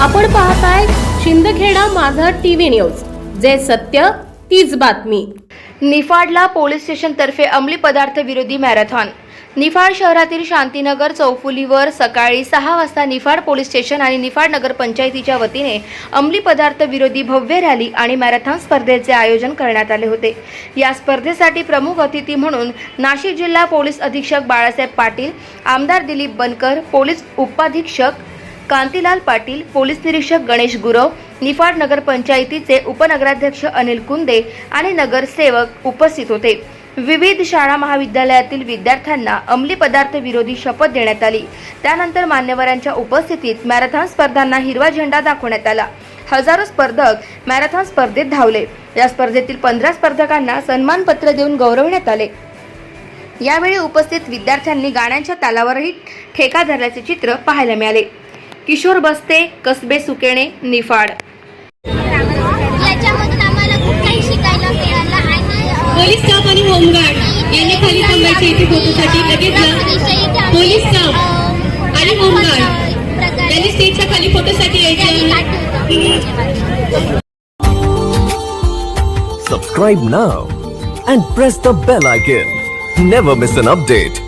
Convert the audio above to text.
आपण पाहताय शिंदखेडा माझा टीव्ही न्यूज. जे सत्य तीच बातमी. निफाडला पोलीस स्टेशनतर्फे अंमली पदार्थ विरोधी मॅरेथॉन. निफाड शहरातील शांतीनगर चौफुलीवर सकाळी सहा वाजता निफाड पोलीस स्टेशन आणि निफाड नगर पंचायतीच्या वतीने अंमली पदार्थ विरोधी भव्य रॅली आणि मॅरेथॉन स्पर्धेचे आयोजन करण्यात आले होते. या स्पर्धेसाठी प्रमुख अतिथी म्हणून नाशिक जिल्हा पोलीस अधीक्षक बाळासाहेब पाटील आमदार दिलीप बनकर पोलीस उपाधीक्षक कांतीलाल पाटील पोलीस निरीक्षक गणेश गुरव निफाड नगरपंचायतीचे उपनगराध्यक्ष अनिल कुंदे आणि नगरसेवक उपस्थित होते. विविध शाळा महाविद्यालयातील विद्यार्थ्यांना अंमली पदार्थ विरोधी शपथ देण्यात आली. त्यानंतर मान्यवरांच्या उपस्थितीत मॅरेथॉन स्पर्धांना हिरवा झेंडा दाखवण्यात आला. हजारो स्पर्धक मॅरेथॉन स्पर्धेत धावले. या स्पर्धेतील पंधरा स्पर्धकांना सन्मानपत्र देऊन गौरवण्यात आले. यावेळी उपस्थित विद्यार्थ्यांनी गाण्यांच्या तालावरही ठेका धरल्याचे चित्र पाहायला मिळाले. किशोर बस्ते कसबे सुकेणे निफाड याच्यामधून आम्हाला खूप काही शिकायला मिळालं आणि अ, पोलीस स्टाफ आणि होमगार्ड यांनी खाली थांबायचे इथे फोटोसाठी लगेच जा पोलीस स्टाफ आणि होमगार्ड यांनी स्टेजच्या खाली फोटोसाठी यायचे. Subscribe now and press the bell icon. Never miss an update.